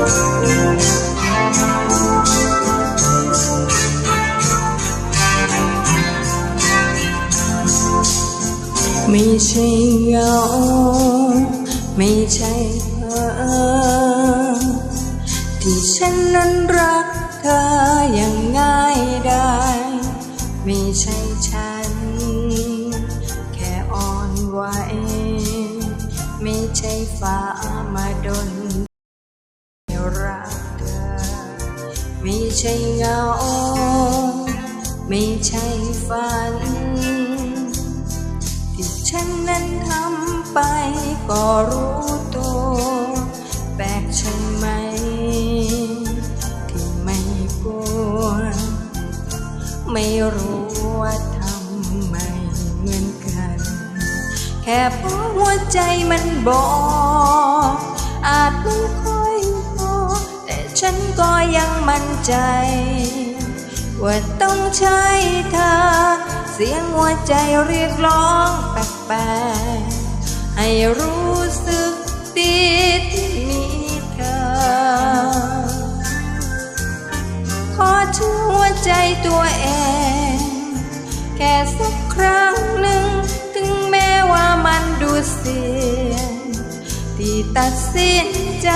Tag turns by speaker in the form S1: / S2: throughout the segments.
S1: ไม่ใช่เหงาไม่ใช่เพ้อที่ฉันนั้นรักเธออย่างง่ายได้ไม่ใช่ฉัน ไม่ใช่เงา ไม่ใช่ฝัน ที่ฉันนั้นทำไปก็รู้ตัว แปลกใช่ไหม ที่ไม่กลัว ไม่รู้ว่าทำไมเหมือนกัน แค่เพราะหัวใจมันบอกอาจไม่ค่อยพอแต่ ฉันก็ยังมั่นใจ ว่าต้องใช่เธอ เสียงหัวใจเรียกร้องแปลกๆให้รู้สึกดีที่มีเธอ ขอเชื่อหัวใจตัวเอง แค่สักครั้งหนึ่ง ถึงแม้ว่ามันดูเสียง ที่ตัดสินใจ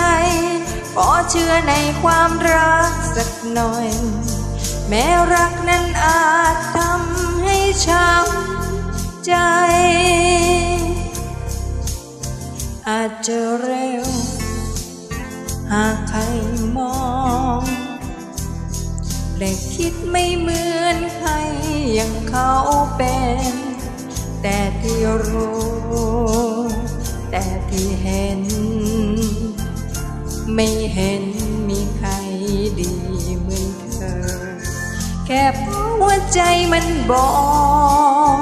S1: ขอเชื่อในความรักสักหน่อย แม้รักนั้นอาจทำให้ช้ำใจ อาจจะเร็ว หากใครมองและคิดไม่เหมือนใครอย่างเขาเป็น แต่ที่รู้ แต่ที่เห็น ไม่เห็นมีใครดีเหมือนเธอ แค่เพราะหัวใจมันบอก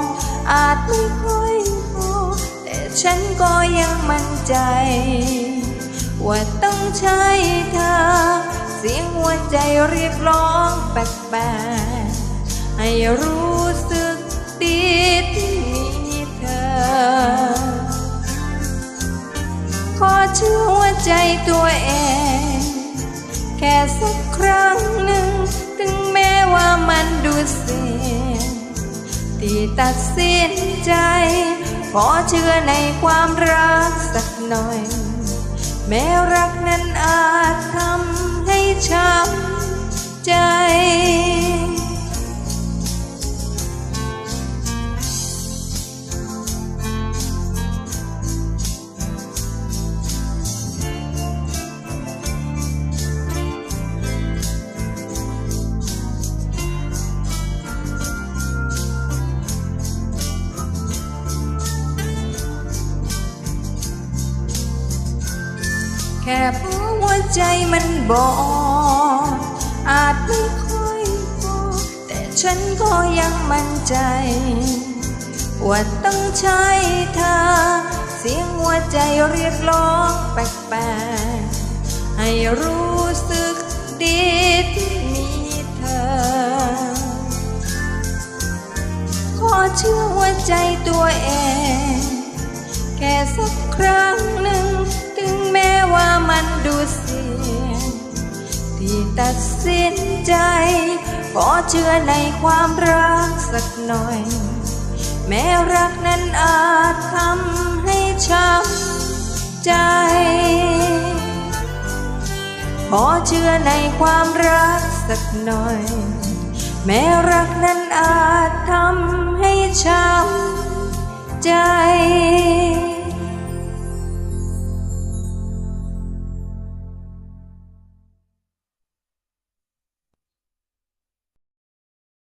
S1: อาจไม่ค่อยพอแต่ฉันก็ยังมั่นใจ ว่าต้องใช่เธอ เสียงหัวใจเรียกร้องแปลกๆให้รู้สึกดีที่มีเธอ ขอเชื่อหัว ใจตัวเอง แค่สักครั้งหนึ่ง ถึงแม้ว่ามันดูเสี่ยงที่ตัดสินใจ ขอเชื่อในความรักสักหน่อย แม้รัก แค่เพราะหัวใจมันบอกอาจไม่ค่อยพอแต่ฉันก็ยังมั่นใจว่าต้องใช่เธอเสียงหัวใจเรียกร้องแปลกๆให้รู้สึกดีที่มีเธอ ขอเชื่อหัวใจตัวเอง เสียงที่ตัดสินใจ ขอเชื่อในความรักสักหน่อย แม้รักนั้นอาจทำให้ช้ำใจ ขอเชื่อในความรักสักหน่อย แม้รักนั้นอาจทำให้ช้ำใจ